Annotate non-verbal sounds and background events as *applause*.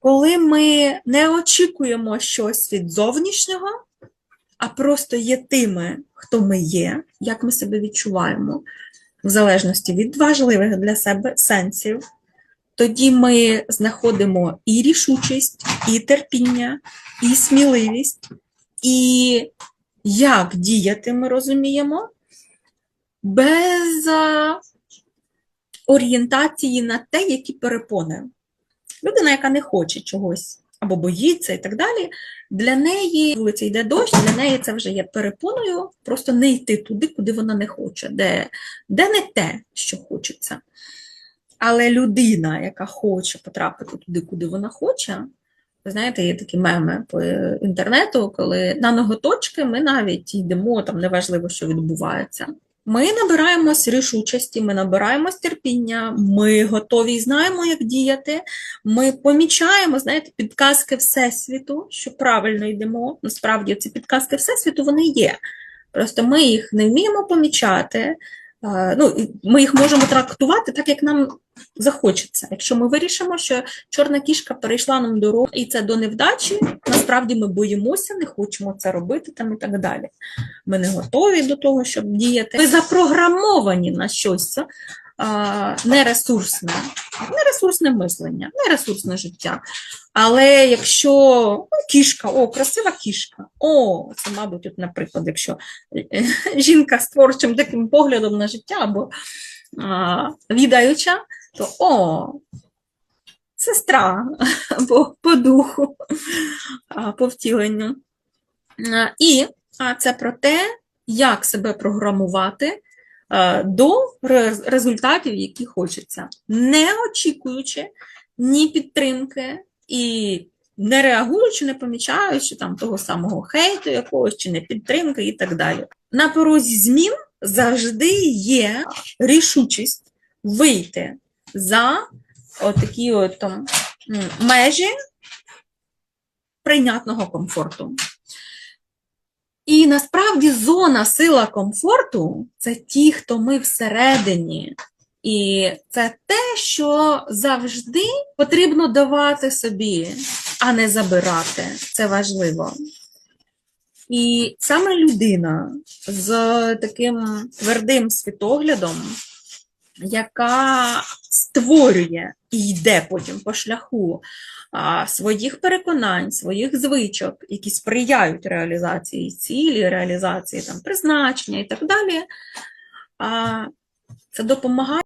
коли ми не очікуємо щось від зовнішнього, а просто є тими, хто ми є, як ми себе відчуваємо, в залежності від важливих для себе сенсів, тоді ми знаходимо і рішучість, і терпіння, і сміливість, і як діяти, ми розуміємо, без орієнтації на те, які перепони. Людина, яка не хоче чогось або боїться і так далі, для неї вулиця йде дощ, для неї це вже є перепоною, просто не йти туди, куди вона не хоче, де, де не те, що хочеться. Але людина, яка хоче потрапити туди, куди вона хоче, ви знаєте, є такі меми по інтернету, коли на ноготочки ми навіть йдемо, там неважливо, що відбувається. Ми набираємось рішучості, ми набираємось терпіння, ми готові і знаємо, як діяти. Ми помічаємо, знаєте, підказки Всесвіту, що правильно йдемо. Насправді ці підказки Всесвіту вони є. Просто ми їх не вміємо помічати. Ну, ми їх можемо трактувати так, як нам захочеться. Якщо ми вирішимо, що чорна кішка перейшла нам дорогу, і це до невдачі, насправді ми боїмося, не хочемо це робити там і так далі. Ми не готові до того, щоб діяти. Ми запрограмовані на щось нересурсне, нересурсне мислення, нересурсне життя. Але якщо ну, кішка, о, красива кішка, о, це, мабуть, от, наприклад, якщо е, жінка з творчим таким поглядом на життя або а, відаюча, то о, сестра *laughs* по, по духу, по втіленню. І це про те, як себе програмувати до результатів, які хочеться, не очікуючи ні підтримки і не реагуючи, не помічаючи там того самого хейту якогось чи не підтримки і так далі. На порозі змін завжди є рішучість вийти за такі от межі прийнятного комфорту. І насправді зона сила комфорту це ті, хто ми всередині. І це те, що завжди потрібно давати собі, а не забирати. Це важливо. І саме людина з таким твердим світоглядом, яка створює і йде потім по шляху а, своїх переконань, своїх звичок, які сприяють реалізації цілі, реалізації там, призначення і так далі, а, це допомагає.